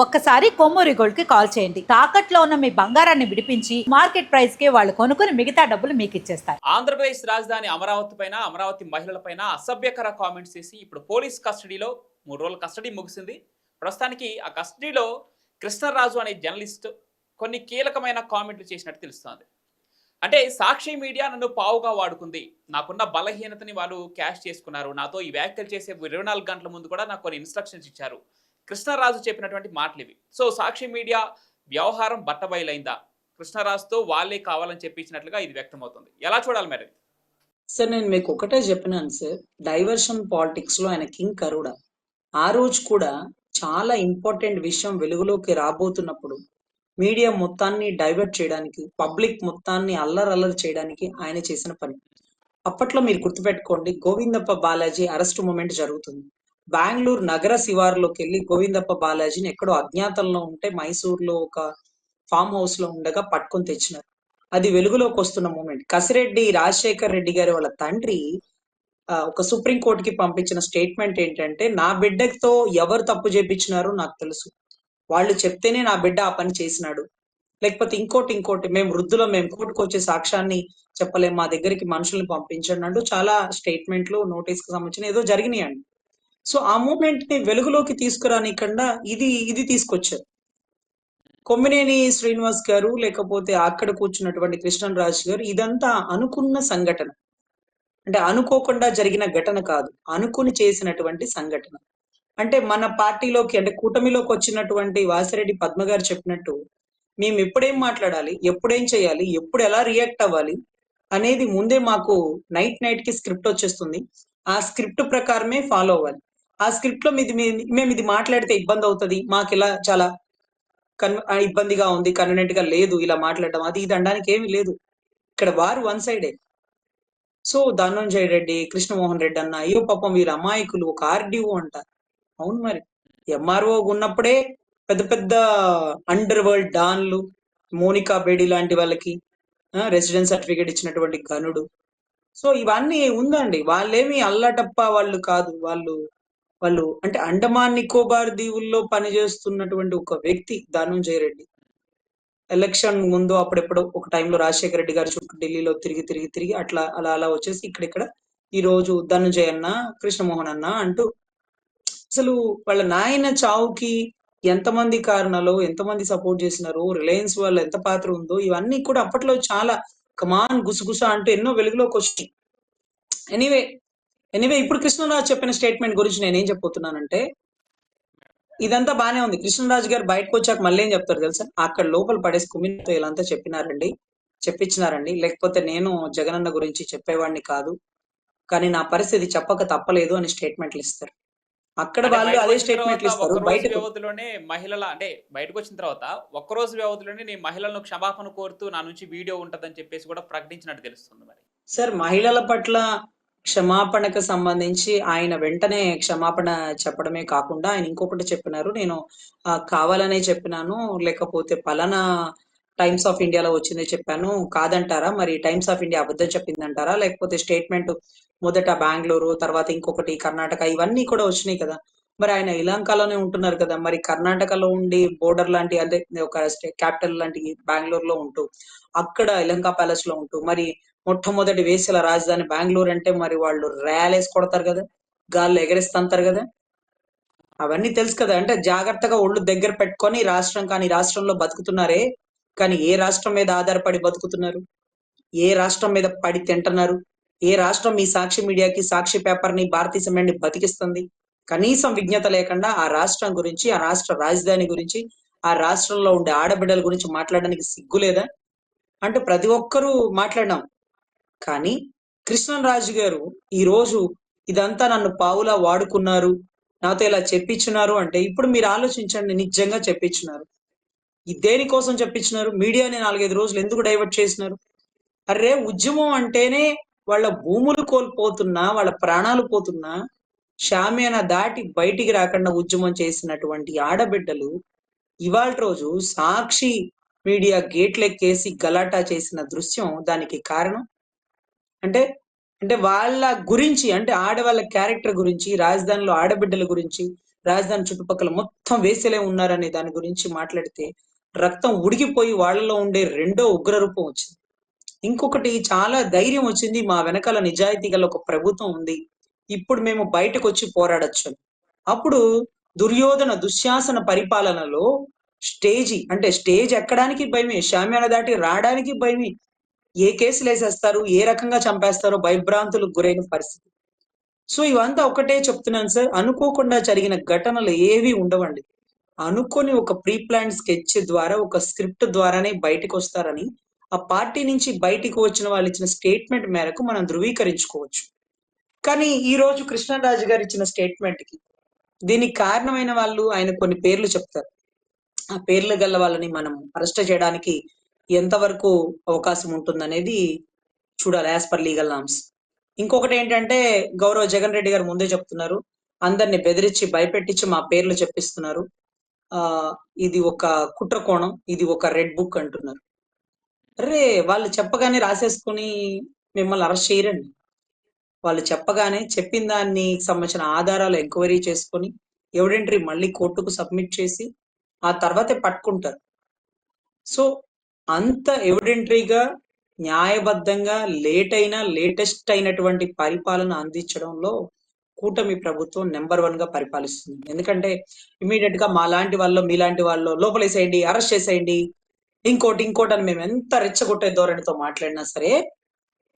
ఒక్కసారి కొమ్మూరి గోల్డ్కి కాల్ చేయండి. తాకట్లో ఉన్న మీ బంగారాన్ని విడిపించి మార్కెట్ ప్రైస్కి వాళ్ళు కొనుక్కుని మిగతా డబ్బులు మీకు ఇచ్చేస్తారు. ఆంధ్రప్రదేశ్ రాజధాని అమరావతి పైన అమరావతి మహిళలపైన అసభ్యకర కామెంట్స్ చేసి ఇప్పుడు పోలీస్ కస్టడీలో మూడు రోజుల కస్టడీ ముగిసింది. ప్రస్తుతానికి ఆ కస్టడీలో కృష్ణరాజు అనే జర్నలిస్ట్ కొన్ని కీలకమైన కామెంట్లు చేసినట్టు తెలుస్తోంది. అంటే సాక్షి మీడియా నన్ను పావుగా వాడుకుంది. నాకున్న బలహీనతని వాళ్ళు క్యాష్ చేసుకున్నారు. నాతో ఈ వ్యాఖ్యలు చేసే ఇరవై నాలుగు గంటల ముందు కూడా నాకు కొన్ని ఇన్స్ట్రక్షన్స్ ఇచ్చారు. కృష్ణరాజు చెప్పినటువంటి మాటలు ఇవి సో సాక్షి మీడియా వ్యవహారం బట్టబయలైందా? కృష్ణరాజుతో వాళ్ళే కావాలని చెప్పించినట్లుగా ఇది వ్యక్తమవుతుంది. ఎలా చూడాలి మరి? సార్ నేను మీకు ఒకటే చెప్పినాను సార్. డైవర్షన్ పాలిటిక్స్లో ఆయన కింగ్ కరుడ. ఆ రోజు కూడా చాలా ఇంపార్టెంట్ విషయం వెలుగులోకి రాబోతున్నప్పుడు మీడియా మొత్తాన్ని డైవర్ట్ చేయడానికి పబ్లిక్ మొత్తాన్ని అల్లరల్లరి చేయడానికి ఆయన చేసిన పని. అప్పట్లో మీరు గుర్తుపెట్టుకోండి గోవిందప్ప బాలాజీ అరెస్ట్ మూమెంట్ జరుగుతుంది. బెంగళూరు నగర శివారులోకి వెళ్ళి గోవిందప్ప బాలాజీని ఎక్కడో అజ్ఞాతంలో ఉంటే మైసూర్లో ఒక ఫామ్ హౌస్లో ఉండగా పట్టుకొని తెచ్చినారు. అది వెలుగులోకి వస్తున్న మూమెంట్. కసిరెడ్డి రాజశేఖర్ రెడ్డి గారి వాళ్ళ తండ్రి ఒక సుప్రీం కోర్టుకి పంపించిన స్టేట్మెంట్ ఏంటంటే నా బిడ్డతో ఎవరు తప్పు చేపించినారో నాకు తెలుసు. వాళ్ళు చెప్తేనే నా బిడ్డ ఆ పని చేసినాడు. లేకపోతే ఇంకోటి ఇంకోటి మేము వృద్ధులం మేము కోర్టుకు వచ్చే సాక్ష్యాన్ని చెప్పలేం. మా దగ్గరికి మనుషుల్ని పంపించండి అంటూ చాలా స్టేట్మెంట్లు నోటీస్కి సంబంధించిన ఏదో జరిగినాయండి సో ఆ మూమెంట్ని వెలుగులోకి తీసుకురానికుండా ఇది ఇది తీసుకొచ్చారు. కొమ్మినేని శ్రీనివాస్ గారు లేకపోతే అక్కడ కూర్చున్నటువంటి కృష్ణరాజు గారు ఇదంతా అనుకున్న సంఘటన. అంటే అనుకోకుండా జరిగిన ఘటన కాదు. అనుకుని చేసినటువంటి సంఘటన. అంటే మన పార్టీలోకి అంటే కూటమిలోకి వచ్చినటువంటి వాసిరెడ్డి పద్మ గారు చెప్పినట్టు మేము ఎప్పుడేం మాట్లాడాలి ఎప్పుడేం చేయాలి ఎప్పుడు ఎలా రియాక్ట్ అవ్వాలి అనేది ముందే మాకు నైట్ నైట్కి స్క్రిప్ట్ వచ్చేస్తుంది. ఆ స్క్రిప్ట్ ప్రకారమే ఫాలో అవ్వాలి. ఆ స్క్రిప్ట్లో మీది మేము ఇది మాట్లాడితే ఇబ్బంది అవుతుంది. మాకు ఇలా చాలా కన్ ఇబ్బందిగా ఉంది కన్వీనెంట్గా లేదు ఇలా మాట్లాడడం. అది ఇది అనడానికి ఏమీ లేదు. ఇక్కడ వారు వన్ సైడే. సో ధనంజయ రెడ్డి కృష్ణమోహన్ రెడ్డి అన్న అయ్యో పాపం వీరు అమాయకులు ఒక ఆర్డీఓ అంట. అవును మరి. ఎంఆర్ఓ ఉన్నప్పుడే పెద్ద పెద్ద అండర్ వరల్డ్ డాన్లు మోనికా బేడి లాంటి వాళ్ళకి రెసిడెన్స్ సర్టిఫికేట్ ఇచ్చినటువంటి గనుడు సో ఇవన్నీ ఉందండి. వాళ్ళేమి అల్లటప్ప వాళ్ళు కాదు. వాళ్ళు వాళ్ళు అంటే అండమాన్ నికోబార్ దీవుల్లో పనిచేస్తున్నటువంటి ఒక వ్యక్తి ధనుంజయ రెడ్డి. ఎలక్షన్ ముందు అప్పుడెప్పుడో ఒక టైంలో రాజశేఖర రెడ్డి గారి చుట్టూ ఢిల్లీలో తిరిగి తిరిగి తిరిగి అట్లా అలా అలా వచ్చేసి ఇక్కడిక్కడ ఈ రోజు ధనుంజయ అన్న కృష్ణమోహన్ అన్న అంటూ అసలు వాళ్ళ నాయన చావుకి ఎంతమంది కారణాలు ఎంతమంది సపోర్ట్ చేసినారు రిలయన్స్ వాళ్ళ ఎంత పాత్ర ఉందో ఇవన్నీ కూడా అప్పట్లో చాలా కమాన్ గుసగుస అంటూ ఎన్నో వెలుగులోకి వచ్చినాయి ఎనీవే ఎనీవే ఇప్పుడు కృష్ణరాజు చెప్పిన స్టేట్మెంట్ గురించి నేను ఏం చెప్పబోతున్నానంటే ఇదంతా బానే ఉంది. కృష్ణరాజు గారు బయటకు వచ్చాక మళ్ళీ ఏం చెప్తారు తెలుసా? అక్కడ లోపల పడేసి కుమితో ఇలాంతా చెప్పినారండి. చెప్పించినారండి లేకపోతే నేను జగనన్న గురించి చెప్పేవాడిని కాదు. కానీ నా పరిస్థితి చెప్పక తప్పలేదు అని స్టేట్మెంట్లు ఇస్తారు. అక్కడ వాళ్ళు అదే స్టేట్మెంట్లు ఇస్తారు. బయటకు వ్యవధిలోనే మహిళల అంటే బయటకు వచ్చిన తర్వాత ఒక్క రోజు వ్యవధిలోనే నేను మహిళలను క్షమాపణ కోరుతూ నా నుంచి వీడియో ఉంటదని చెప్పేసి కూడా ప్రకటించినట్టు తెలుస్తుంది మరి. సార్ మహిళల పట్ల క్షమాపణకు సంబంధించి ఆయన వెంటనే క్షమాపణ చెప్పడమే కాకుండా ఆయన ఇంకొకటి చెప్పినారు. నేను కావాలనే చెప్పినాను. లేకపోతే పలానా టైమ్స్ ఆఫ్ ఇండియాలో వచ్చింది చెప్పాను. కాదంటారా? మరి టైమ్స్ ఆఫ్ ఇండియా అబద్ధం చెప్పిందంటారా? లేకపోతే స్టేట్మెంట్ మొదట బెంగళూరు తర్వాత ఇంకొకటి కర్ణాటక ఇవన్నీ కూడా వచ్చినాయి కదా. మరి ఆయన ఇలాంకాలోనే ఉంటున్నారు కదా. మరి కర్ణాటకలో ఉండి బోర్డర్ లాంటి అంటే ఒక క్యాపిటల్ లాంటి బెంగళూరులో ఉంటూ అక్కడ ఇలంకా ప్యాలెస్లో ఉంటూ మరి మొట్టమొదటి వేసల రాజధాని బెంగళూరు అంటే మరి వాళ్ళు ర్యాలేసి కొడతారు కదా గాల్లో ఎగరేస్తుంటారు కదా. అవన్నీ తెలుసు కదా. అంటే జాగ్రత్తగా ఒళ్ళు దగ్గర పెట్టుకొని రాష్ట్రం కానీ రాష్ట్రంలో బతుకుతున్నారే కానీ ఏ రాష్ట్రం మీద ఆధారపడి బతుకుతున్నారు? ఏ రాష్ట్రం మీద పడి తింటున్నారు? ఏ రాష్ట్రం ఈ సాక్షి మీడియాకి సాక్షి పేపర్ని భారతీయ సిమెంట్ బతికిస్తుంది? కనీసం విజ్ఞత లేకుండా ఆ రాష్ట్రం గురించి ఆ రాష్ట్ర రాజధాని గురించి ఆ రాష్ట్రంలో ఉండే ఆడబిడ్డల గురించి మాట్లాడడానికి సిగ్గు లేదా? అంటే ప్రతి ఒక్కరూ మాట్లాడినాం. కానీ కృష్ణరాజు గారు ఈ రోజు ఇదంతా నన్ను పావులా వాడుకున్నారు నాతో ఇలా చెప్పించున్నారు అంటే ఇప్పుడు మీరు ఆలోచించండి నిజంగా చెప్పించున్నారు. ఈ దేనికోసం చెప్పించినారు మీడియాని నాలుగైదు రోజులు ఎందుకు డైవర్ట్ చేసినారు? అరే ఉద్యమం అంటేనే వాళ్ళ భూములు కోల్పోతున్నా వాళ్ళ ప్రాణాలు పోతున్నా షామియాన దాటి బయటికి రాకుండా ఉద్యమం చేసినటువంటి ఆడబిడ్డలు ఇవాళ రోజు సాక్షి మీడియా గేట్లెక్కేసి గలాటా చేసిన దృశ్యం దానికి కారణం? అంటే అంటే వాళ్ళ గురించి అంటే ఆడవాళ్ళ క్యారెక్టర్ గురించి రాజధానిలో ఆడబిడ్డల గురించి రాజధాని చుట్టుపక్కల మొత్తం వేసేలే ఉన్నారనే దాని గురించి మాట్లాడితే రక్తం ఉడికిపోయి వాళ్ళలో ఉండే రెండో ఉగ్ర రూపం వచ్చింది. ఇంకొకటి చాలా ధైర్యం వచ్చింది. మా వెనకాల నిజాయితీ గల ఒక ప్రభుత్వం ఉంది. ఇప్పుడు మేము బయటకు వచ్చి పోరాడొచ్చు అప్పుడు దుర్యోధన దుశ్శాసన పరిపాలనలో స్టేజి అంటే స్టేజ్ ఎక్కడానికి భయమే శామ్యాన దాటి రావడానికి భయమే ఏ కేసులు వేసేస్తారు ఏ రకంగా చంపేస్తారో భయభ్రాంతులకు గురైన పరిస్థితి. సో ఇవంతా ఒకటే చెప్తున్నాను సార్. అనుకోకుండా జరిగిన ఘటనలు ఏవి ఉండవండి. అనుకొని ఒక ప్రీ ప్లాన్ స్కెచ్ ద్వారా ఒక స్క్రిప్ట్ ద్వారానే బయటకు వస్తారని ఆ పార్టీ నుంచి బయటికి వచ్చిన వాళ్ళు ఇచ్చిన స్టేట్మెంట్ మేరకు మనం ధృవీకరించుకోవచ్చు. కానీ ఈ రోజు కృష్ణరాజు గారు ఇచ్చిన స్టేట్మెంట్కి దీనికి కారణమైన వాళ్ళు ఆయన కొన్ని పేర్లు చెప్తారు. ఆ పేర్లు గల వాళ్ళని మనం అరెస్ట్ చేయడానికి ఎంతవరకు అవకాశం ఉంటుందనేది చూడాలి యాజ్ పర్ లీగల్ నామ్స్ ఇంకొకటి ఏంటంటే గౌరవ జగన్ రెడ్డి గారు ముందే చెప్తున్నారు. అందరిని బెదిరించి భయపెట్టించి మా పేర్లు చెప్పిస్తున్నారు. ఆ ఇది ఒక కుట్ర కోణం ఇది ఒక రెడ్ బుక్ అంటున్నారు. అరే వాళ్ళు చెప్పగానే రాసేసుకొని మిమ్మల్ని అరెస్ట్ చేయరండి. వాళ్ళు చెప్పగానే చెప్పిన దాన్ని సంబంధించిన ఆధారాలు ఎంక్వైరీ చేసుకొని ఎవిడెంటరీ మళ్ళీ కోర్టుకు సబ్మిట్ చేసి ఆ తర్వాతే పట్టుకుంటారు. సో అంత ఎవిడెంటరీగా న్యాయబద్ధంగా లేట్ అయినా లేటెస్ట్ అయినటువంటి పరిపాలన అందించడంలో కూటమి ప్రభుత్వం నెంబర్ వన్గా పరిపాలిస్తుంది. ఎందుకంటే ఇమీడియట్గా మా లాంటి వాళ్ళు మీలాంటి వాళ్ళు లోపలేసేయండి అరెస్ట్ చేసేయండి ఇంకోటి ఇంకోటి అని మేము ఎంత రెచ్చగొట్టే ధోరణితో మాట్లాడినా సరే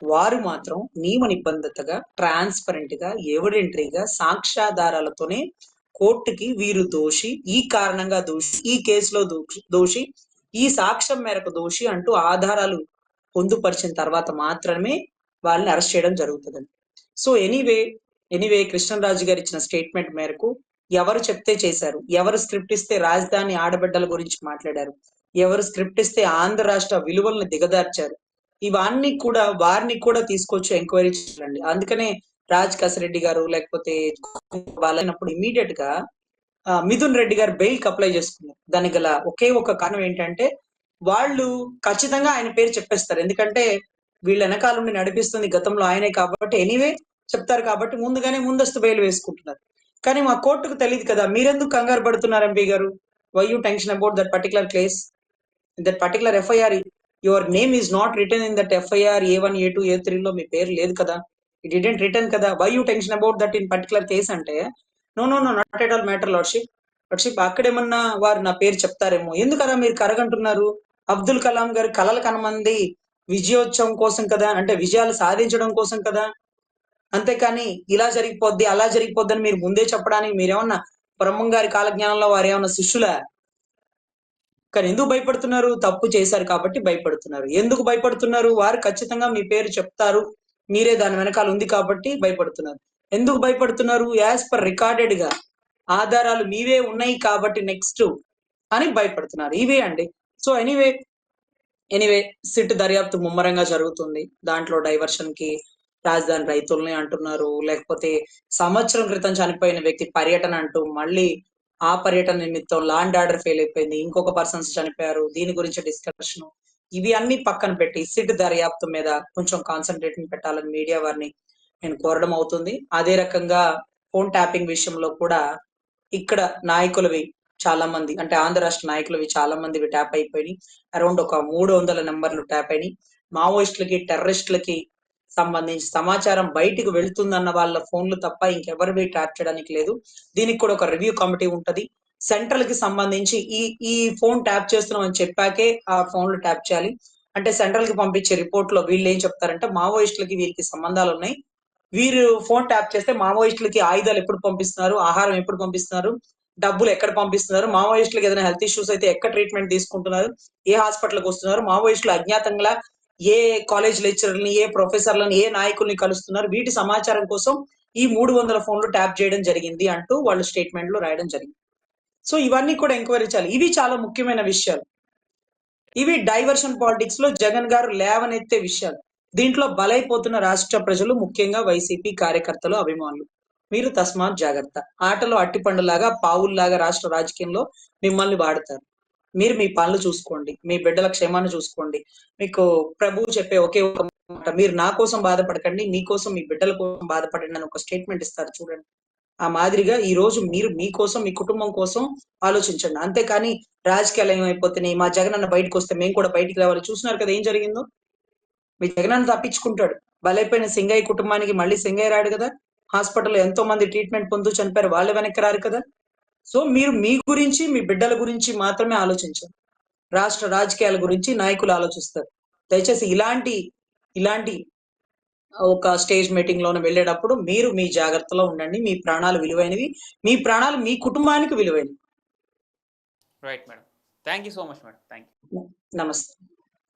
వారు మాత్రం నియమ నిబంధతగా ట్రాన్స్పరెంట్గా ఎవిడెంటరీగా సాక్ష్యాధారాలతోనే కోర్టుకి వీరు దోషి ఈ కారణంగా దోషి ఈ కేసులో దోషి దోషి ఈ సాక్ష్యం మేరకు దోషి అంటూ ఆధారాలు పొందుపరిచిన తర్వాత మాత్రమే వాళ్ళని అరెస్ట్ చేయడం జరుగుతుందండి. సో ఎనీవే ఎనీవే కృష్ణరాజు గారు ఇచ్చిన స్టేట్మెంట్ మేరకు ఎవరు చెప్తే చేశారు? ఎవరు స్క్రిప్ట్ ఇస్తే రాజధాని ఆడబిడ్డల గురించి మాట్లాడారు? ఎవరు స్క్రిప్ట్ ఇస్తే ఆంధ్ర రాష్ట్ర విలువలను దిగదార్చారు? ఇవన్నీ కూడా వారిని కూడా తీసుకొచ్చి ఎంక్వైరీ చేయాలండి అందుకనే రాజ్ కసిరెడ్డి గారు లేకపోతే వాళ్ళైనప్పుడు ఇమీడియట్గా మిథున్ రెడ్డి గారు బెయిల్కి అప్లై చేసుకున్నారు. దానికి గల ఒకే ఒక కారణం ఏంటంటే వాళ్ళు ఖచ్చితంగా ఆయన పేరు చెప్పేస్తారు. ఎందుకంటే వీళ్ళ వెనకాల నుండి నడిపిస్తుంది గతంలో ఆయనే కాబట్టి ఎనీవే చెప్తారు కాబట్టి ముందుగానే ముందస్తు బెయిల్ వేసుకుంటున్నారు. కానీ మా కోర్టుకు తెలియదు కదా మీరెందుకు కంగారు పడుతున్నారు ఎంపీ గారు? Why you tension about that particular case that particular FIR your name is not written in that FIR A one A two A three లో మీ పేరు లేదు కదా. ఇట్ డిడెంట్ రిటర్న్ కదా. Why you tension about that in particular case అంటే no no no not at all matter lordship lordship అక్కడేమన్నా వారు నా పేరు చెప్తారేమో. ఎందుకరా మీరు కరగంటున్నారు? అబ్దుల్ కలాం గారు కలలు కనమంది విజయోత్సవం కోసం కదా? అంటే విజయాలు సాధించడం కోసం కదా? అంతేకాని ఇలా జరిగిపోద్ది అలా జరిగిపోద్ది అని మీరు ముందే చెప్పడానికి మీరేమన్నా బ్రహ్మం గారి కాలజ్ఞానంలో వారు ఏమన్నా శిష్యులా? కానీ ఎందుకు భయపడుతున్నారు? తప్పు చేశారు కాబట్టి భయపడుతున్నారు. ఎందుకు భయపడుతున్నారు? వారు ఖచ్చితంగా మీ పేరు చెప్తారు. మీరే దాని వెనకాల ఉంది కాబట్టి భయపడుతున్నారు. ఎందుకు భయపడుతున్నారు? యాజ్ పర్ రికార్డెడ్గా ఆధారాలు మీవే ఉన్నాయి కాబట్టి నెక్స్ట్ అని భయపడుతున్నారు. ఇవే అండి. సో ఎనీవే ఎనీవే సిట్ దర్యాప్తు ముమ్మరంగా జరుగుతుంది. దాంట్లో డైవర్షన్కి రాజధాని రైతుల్ని అంటున్నారు. లేకపోతే సంవత్సరం క్రితం చనిపోయిన వ్యక్తి పర్యటన అంటూ మళ్ళీ ఆ పర్యటన నిమిత్తం లాండ్ ఆర్డర్ ఫెయిల్ అయిపోయింది. ఇంకొక పర్సన్స్ చనిపోయారు. దీని గురించి డిస్కషన్ ఇవి అన్ని పక్కన పెట్టి సిట్ దర్యాప్తు మీద కొంచెం కాన్సన్ట్రేషన్ పెట్టాలని మీడియా వారిని నేను కోరడం అవుతుంది. అదే రకంగా ఫోన్ ట్యాపింగ్ విషయంలో కూడా ఇక్కడ నాయకులవి చాలా మంది అంటే ఆంధ్ర రాష్ట్ర నాయకులవి చాలా మందివి ట్యాప్ అయిపోయినాయి. అరౌండ్ ఒక మూడు వందల నెంబర్లు ట్యాప్ అయినాయి. మావోయిస్టులకి టెర్రరిస్టులకి సంబంధించి సమాచారం బయటికి వెళ్తుందన్న వాళ్ళ ఫోన్లు తప్ప ఇంకెవరివి ట్యాప్ చేయడానికి లేదు. దీనికి కూడా ఒక రివ్యూ కమిటీ ఉంటది. సెంట్రల్కి సంబంధించి ఈ ఈ ఫోన్ ట్యాప్ చేస్తున్నాం అని చెప్పాకే ఆ ఫోన్లు ట్యాప్ చేయాలి. అంటే సెంట్రల్కి పంపించే రిపోర్ట్లో వీళ్ళు ఏం చెప్తారంటే మావోయిస్టులకి వీరికి సంబంధాలు ఉన్నాయి వీరు ఫోన్ ట్యాప్ చేస్తే మావోయిస్టులకి ఆయుధాలు ఎప్పుడు పంపిస్తున్నారు? ఆహారం ఎప్పుడు పంపిస్తున్నారు? డబ్బులు ఎక్కడ పంపిస్తున్నారు? మావోయిస్టులకు ఏదైనా హెల్త్ ఇష్యూస్ అయితే ఎక్కడ ట్రీట్మెంట్ తీసుకుంటున్నారు? ఏ హాస్పిటల్కి వస్తున్నారు? మావోయిస్టులు అజ్ఞాతంగా ఏ కాలేజ్ లెక్చరర్ని ఏ ప్రొఫెసర్లని ఏ నాయకుల్ని కలుస్తున్నారు? వీటి సమాచారం కోసం ఈ మూడు వందల ఫోన్లు ట్యాప్ చేయడం జరిగింది అంటూ వాళ్ళు స్టేట్మెంట్లో రాయడం జరిగింది. సో ఇవన్నీ కూడా ఎంక్వైరీ చేయాలి. ఇవి చాలా ముఖ్యమైన విషయాలు. ఇవి డైవర్షన్ పాలిటిక్స్లో జగన్ గారు లేవనెత్తే విషయాలు. దీంట్లో బలైపోతున్న రాష్ట్ర ప్రజలు ముఖ్యంగా వైసీపీ కార్యకర్తలు అభిమానులు. మీరు తస్మాత్ జాగ్రత్త. ఆటలో అట్టిపండులాగా పావుల్లాగా రాష్ట్ర రాజకీయంలో మిమ్మల్ని వాడతారు. మీరు మీ పనులు చూసుకోండి. మీ బిడ్డల క్షేమాన్ని చూసుకోండి. మీకు ప్రభువు చెప్పే ఒకే ఒక మాట మీరు నా కోసం బాధపడకండి మీకోసం మీ బిడ్డల కోసం బాధపడండి అని ఒక స్టేట్మెంట్ ఇస్తారు చూడండి. ఆ మాదిరిగా ఈ రోజు మీరు మీకోసం మీ కుటుంబం కోసం ఆలోచించండి. అంతేకాని రాజకీయాలు ఏమైపోతున్నాయి? మా జగన్ అన్న బయటకు వస్తే మేము కూడా బయటికి రావాలి. చూస్తున్నారు కదా ఏం జరిగిందో? మీ జగన్ అన్న తప్పించుకుంటాడు. బలైపోయిన సింగయ్య కుటుంబానికి మళ్ళీ సింగయ్య రాడు కదా. హాస్పిటల్లో ఎంతో మంది ట్రీట్మెంట్ పొందుతూ చనిపోయారు. వాళ్ళు వెనక్కి రారు కదా. సో మీరు మీ గురించి మీ బిడ్డల గురించి మాత్రమే ఆలోచించండి. రాష్ట్ర రాజకీయాల గురించి నాయకులు ఆలోచిస్తారు. దయచేసి ఇలాంటి ఇలాంటి ఒక స్టేజ్ మీటింగ్లోనే వెళ్ళేటప్పుడు మీరు మీ జాగ్రత్తలో ఉండండి. మీ ప్రాణాలు విలువైనవి. మీ ప్రాణాలు మీ కుటుంబానికి విలువైనవి. Right madam thank you so much madam thank you నమస్తే.